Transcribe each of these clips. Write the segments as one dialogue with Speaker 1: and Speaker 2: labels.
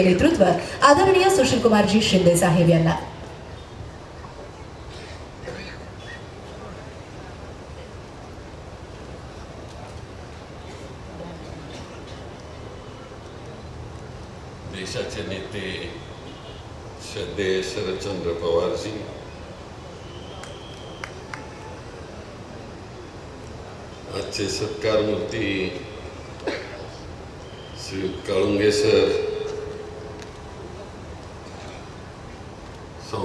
Speaker 1: नेतृत्व आदरणीय सुशीलकुमारजी शिंदे साहेब यांना.
Speaker 2: देशाचे नेते श्रद्धेय शरदचंद्र पवारजी. आजचे सत्कारमूर्ती श्री काळुंगे सर.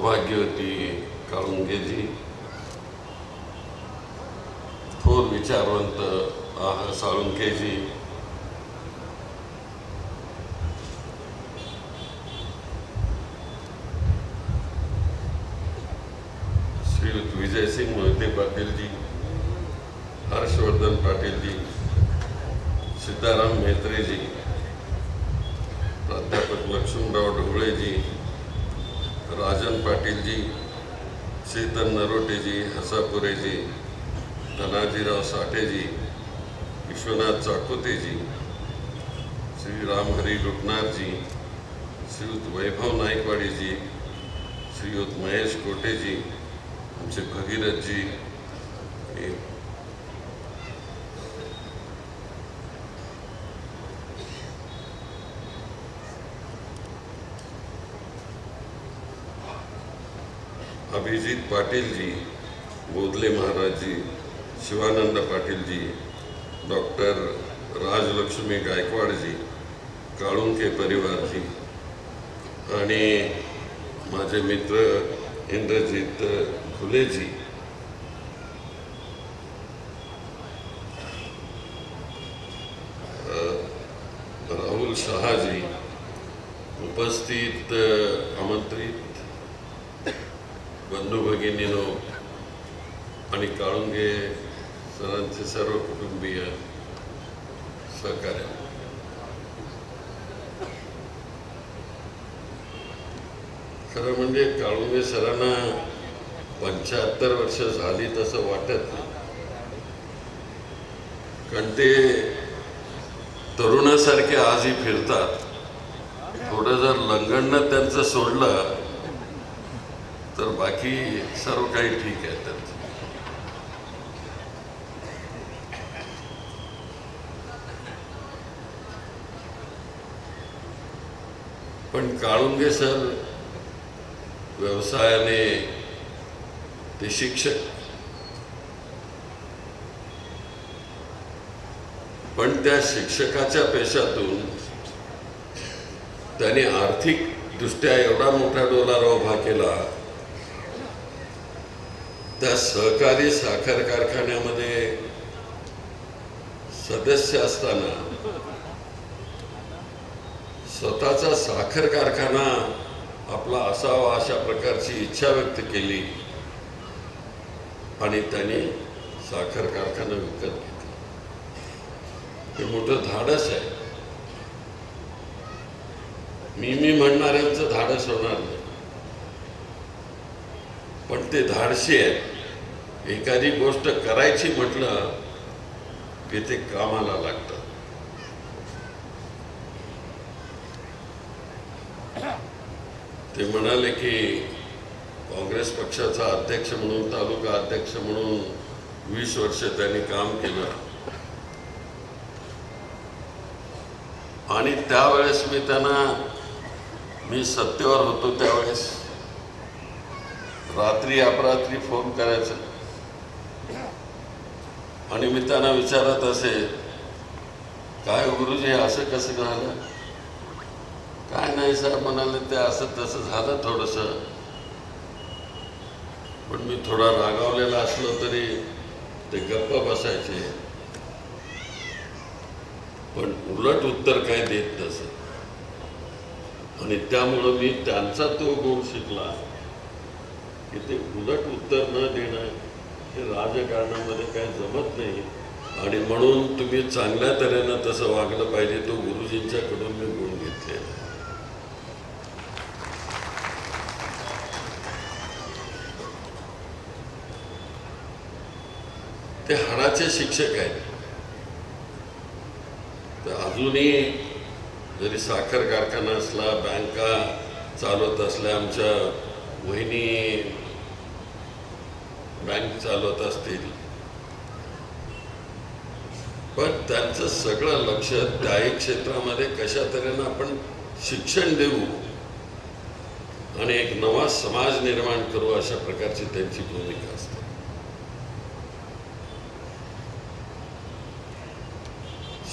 Speaker 2: सौभाग्यवती काळुंगेजी थोर विचारवंत आह साळुंकेजी श्रीयुत विजयसिंग मोहिते पाटीलजी हर्षवर्धन पाटीलजी सिद्धाराम मेत्रेजी प्राध्यापक लक्ष्मणराव ढोबळेजी राजन पाटीलजी चेतन नरोटेजी हसापुरेजी धनाजीराव साठेजी विश्वनाथ चाकोतेजी श्री रामहरी लुटनारजी श्रीयुत वैभव नाईकवाडीजी श्रीयुत महेश कोटेजी आमचे भगीरथजी अभिजित पाटीलजी बोधले महाराजजी शिवानंद पाटीलजी डॉक्टर राजलक्ष्मी गायकवाडजी काळुंके परिवारजी आणि माझे मित्र इंद्रजित फुलेजी बंधू आणि काळुंगे सरांचे सर्व कुटुंबीय सहकार्य. खरं म्हणजे काळुंगे सरांना पंच्याहत्तर वर्ष झाली तसं वाटत नाही. कारण ते तरुणासारखे आजही फिरतात. थोडं जर लंगडणं त्यांचं सोडलं तर बाकी सर्व काही ठीक आहे तर. पण काळुंगे सर व्यवसायाने ते शिक्षक. पण त्या शिक्षकाच्या पेशातून त्याने आर्थिक दृष्ट्या एवढा मोठा डोलारा उभा केला त्या सहकारी साखर कारखान्यामध्ये सदस्य असताना स्वतःचा साखर कारखाना आपला असावा अशा प्रकारची इच्छा व्यक्त केली आणि त्यांनी साखर कारखाना विकत घेतला. हे मोठं धाडस आहे. मी मी म्हणणाऱ्यांचं धाडस होणार नाही. पण ते धाडशी आहे एखादी गोष्ट करायची म्हटलं की ते कामाला लागत. ते म्हणाले की काँग्रेस पक्षाचा अध्यक्ष म्हणून तालुका अध्यक्ष म्हणून वीस वर्ष त्यांनी काम केलं. आणि त्यावेळेस मी त्यांना मी सत्तेवर होतो त्यावेळेस. रात्री अपरात्री फोन करायचा. आणि मी त्यांना विचारत असे काय गुरुजी असं कसं झालं? काय नाही साहेब म्हणाले ते असं तसं झालं थोडस. पण मी थोडा रागावलेला असलो तरी ते गप्प बसायचे. पण उलट उत्तर काही देत नसत आणि त्यामुळं मी त्यांचा तो गुण शिकला की ते उलट उत्तर न देणं हे राजकारणामध्ये काय जमत नाही. आणि म्हणून तुम्ही चांगल्या तऱ्हेनं तसं वागलं पाहिजे तो गुरुजींच्याकडून मी गुण घेतले. ते हाडाचे शिक्षक आहेत. तर अजूनही जरी साखर कारखाना असला बँका चालवत असल्या आमच्या वहिनी बँक चालवत असतील. पण त्यांचं सगळं लक्ष त्याही क्षेत्रामध्ये कशा तऱ्हेनं आपण शिक्षण देऊ आणि एक नवा समाज निर्माण करू अशा प्रकारची त्यांची भूमिका असते.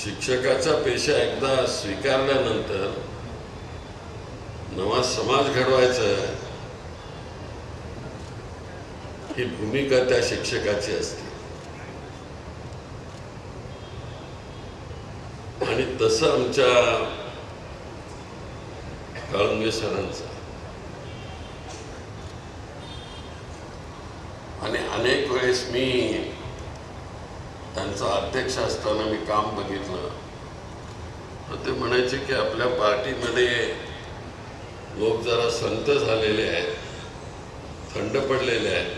Speaker 2: शिक्षकाचा पेशा एकदा स्वीकारल्यानंतर नवा समाज घडवायचा आहे ही भूमिका त्या शिक्षकाची असते. आणि तसं आमच्या काळुंगे सरांचं. आणि अनेक वेळेस मी त्यांचा अध्यक्ष असताना मी काम बघितलं. तर ते म्हणायचे की आपल्या पार्टीमध्ये लोक जरा संत झालेले आहेत थंड पडलेले आहेत.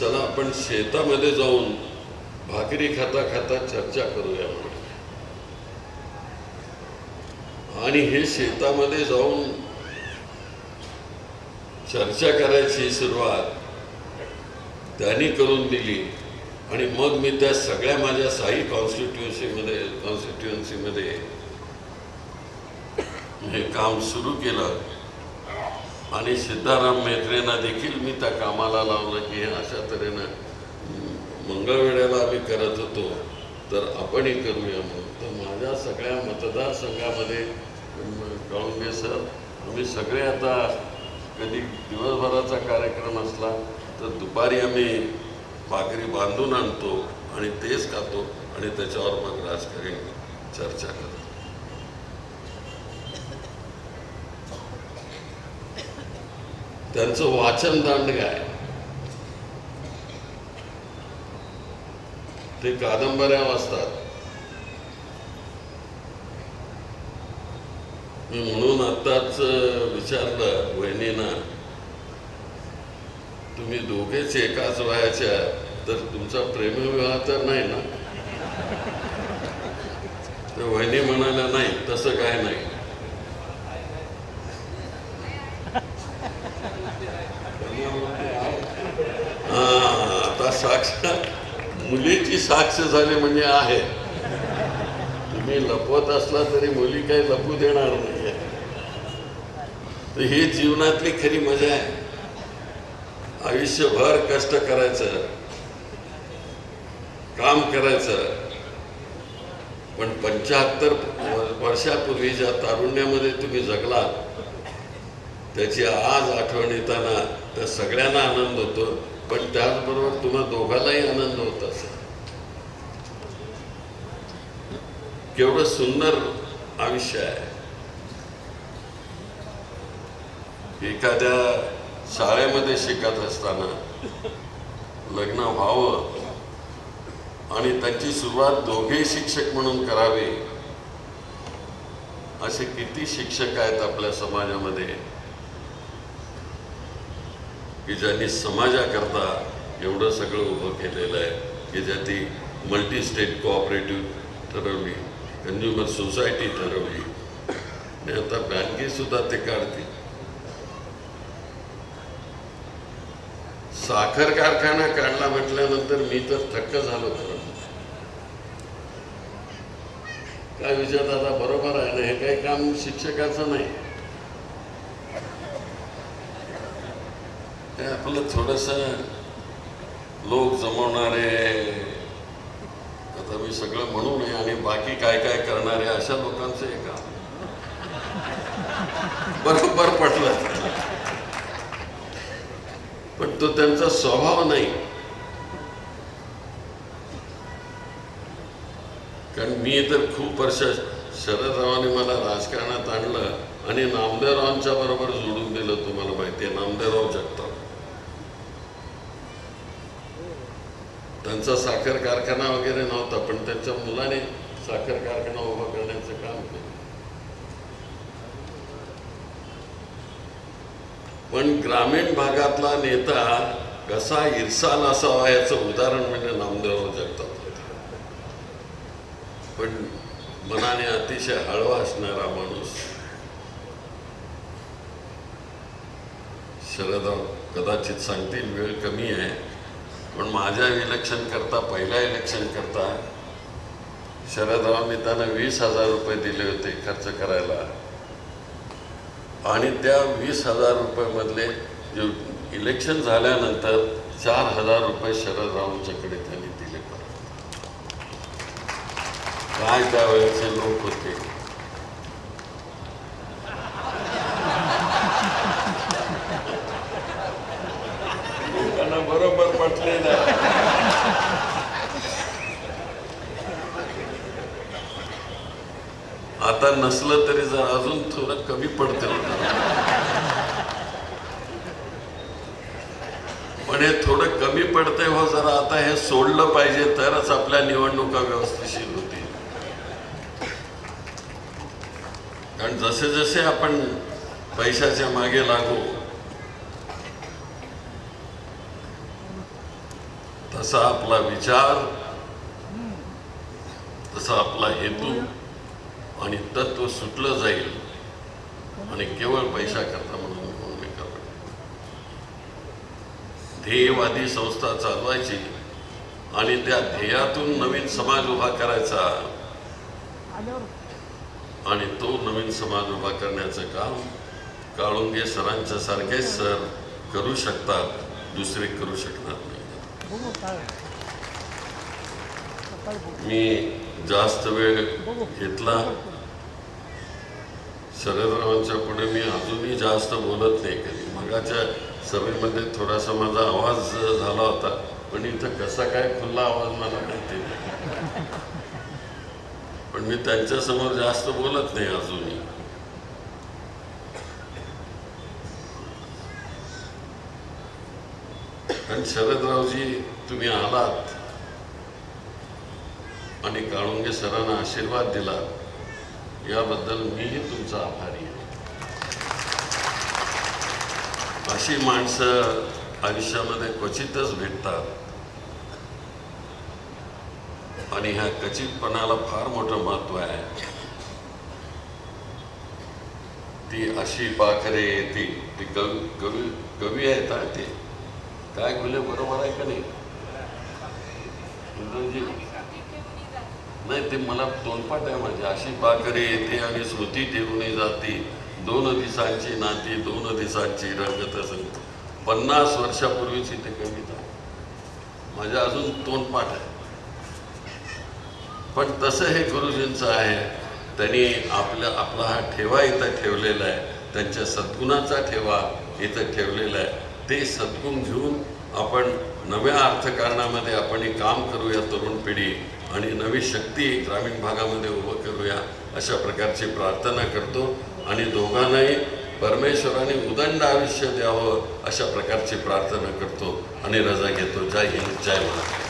Speaker 2: चला आपण शेतामध्ये जाऊन भाकरी खाता खाता चर्चा करूया म्हणून आणि हे शेतामध्ये जाऊन चर्चा करायची सुरुवात त्यांनी करून दिली. आणि मग मी त्या सगळ्या माझ्या साई कॉन्स्टिट्युएन्सीमध्ये कॉन्स्टिट्युएन्सीमध्ये हे काम सुरू केलं. आणि सिद्धाराम मेत्रेंना देखील मी त्या कामाला लावलं की हे अशा तऱ्हेनं मंगळवेळेला आम्ही करत होतो तर आपणही करूया म्हणून. तर माझ्या सगळ्या मतदारसंघामध्ये कळुंगे सर आम्ही सगळे आता कधी दिवसभराचा कार्यक्रम असला तर दुपारी आम्ही भाकरी बांधून आणतो आणि तेच खातो आणि त्याच्यावर मग राजकारण चर्चा करतो. त्यांचं वाचन दांड काय? ते कादंबऱ्या वाचतात. मी म्हणून आत्ताच विचारलं वहिनीना तुम्ही दोघेच एकाच वयाच्या तर तुमचा प्रेमविवाह तर नाही ना? तर वहिनी म्हणाल्या नाही तसं काय नाही. आता साक्ष मुलीची साक्ष झाली म्हणजे आहे. तुम्ही लपवत असला तरी मुली काही लपू देणार नाही तर ही जीवनातली खरी मजा आहे. आयुष्यभर कष्ट करायचं काम करायचं पण पंच्याहत्तर वर्षापूर्वी ज्या तारुण्यामध्ये तुम्ही जगलात त्याची आज आठवण येताना त्या सगळ्यांना आनंद होतो पण त्याचबरोबर तुम्हा दोघांनाही आनंद होत असेल. केवढं सुंदर आयुष्य आहे. एखाद्या शाळेमध्ये शिकत असताना लग्न व्हावं आणि त्याची सुरुवात दोघेही शिक्षक म्हणून करावी असे किती शिक्षक आहेत आपल्या समाजामध्ये. की ज्यांनी समाजाकरता एवढं सगळं उभं केलेलं आहे की ज्यांनी मल्टी स्टेट कोऑपरेटिव्ह ठरवली कन्झ्युमर सोसायटी ठरवली आणि आता बँकेसुद्धा ते काढतील. साखर कारखाना काढला म्हटल्यानंतर मी तर थक्क झालो खरं काय विचार दादा बरोबर आहे ना हे काही काम शिक्षकाचं नाही. हे आपलं थोडस लोक जमवणारे आता मी सगळं म्हणू नये आणि बाकी काय काय करणारे अशा लोकांचं हे काम बरोबर पटलं. पण तो त्यांचा स्वभाव नाही. कारण मी तर खूप वर्ष शरदरावांनी मला राजकारणात आणलं आणि नामदेवरावांच्या बरोबर जोडून दिलं तुम्हाला माहिती आहे नामदेवराव जगताप. त्यांचा साखर कारखाना वगैरे नव्हता पण त्यांच्या मुलाने साखर कारखाना उभा करण्याचं काम केलं. पण ग्रामीण भागातला नेता कसा इरसाल असावा याचं उदाहरण म्हणजे नामदेवराव जगतात पण मनाने अतिशय हळवा असणारा माणूस शरदराव कदाचित सांगतील वेळ कमी आहे. पण माझ्या इलेक्शन करता पहिल्या इलेक्शन करता शरदरावनी त्यांना वीस हजार रुपये दिले होते खर्च करायला. आणि त्या वीस हजार रुपयामधले जे इलेक्शन झाल्यानंतर चार हजार रुपये शरदरावांच्याकडे त्यांनी दिले परत. काय त्यावेळेचे लोक होते लोकांना बरोबर पटले ना आता नसलं तरी जर अजून थोडं कमी पडतं. पण हे थोडं कमी पडतंय हो जरा आता हे सोडलं पाहिजे तरच आपल्या निवडणुका व्यवस्थिशीर होतील. कारण जसे जसे आपण पैशाच्या मागे लागू तसा आपला विचार तसा आपला हेतू आणि तत्व सुटलं जाईल आणि केवळ पैसा करता म्हणून निवडून नका ध्येयवादी संस्था चालवायची आणि त्या ध्येयातून नवीन समाज उभा करायचा. आणि तो नवीन समाज उभा करण्याचं काम काळुंगे सरांच्या सारखेच सर करू शकतात दुसरे करू शकणार नाही. मी जास्त वेळ घेतला. शरदरावांच्या पुढे मी अजूनही जास्त बोलत नाही कधी. मगाच्या सभेमध्ये थोडासा माझा आवाज झाला होता पण इथं कसा काय खुल्ला आवाज मला माहिती नाही. पण मी त्यांच्यासमोर जास्त बोलत नाही अजूनही. कारण शरदरावजी तुम्ही आलात. आणि सरांना आशीर्वाद दिला याबद्दल मीही तुमचा आभारी आहे. अशी माणसं आयुष्यामध्ये क्वचितच भेटतात. आणि ह्या क्वचितपणाला फार मोठं महत्त्व आहे. ती अशी पाखरे ती ती कवी कवी कवी आहेत ते. काय बोलले बरोबर आहे का नाही? नाही ते मला तोंडपाठ आहे माझी. अशी पाखरे येते आणि स्मृती ठेवून जाती. दोन दिसांची नाती दोन दिसांची रंगत संग पन्नास वर्षापूर्वीची ते कविता माझ्या अजून तोंडपाठ आहे. पण तसं हे गुरुजींचं आहे त्यांनी आपल्या आपला हा ठेवा इथं ठेवलेला आहे. त्यांच्या सद्गुणाचा ठेवा इथं ठेवलेला आहे. ते सद्गुण घेऊन आपण नव्या अर्थकारणामध्ये आपण हे काम करूया तरुण पिढी. आणि नवी शक्ती ग्रामीण भागामध्ये उभं करूया अशा प्रकारची प्रार्थना करतो. आणि दोघांनाही परमेश्वराने उदंड आयुष्य द्यावं अशा प्रकारची प्रार्थना करतो. आणि रजा घेतो. जय हिंद. जय महाराष्ट्र.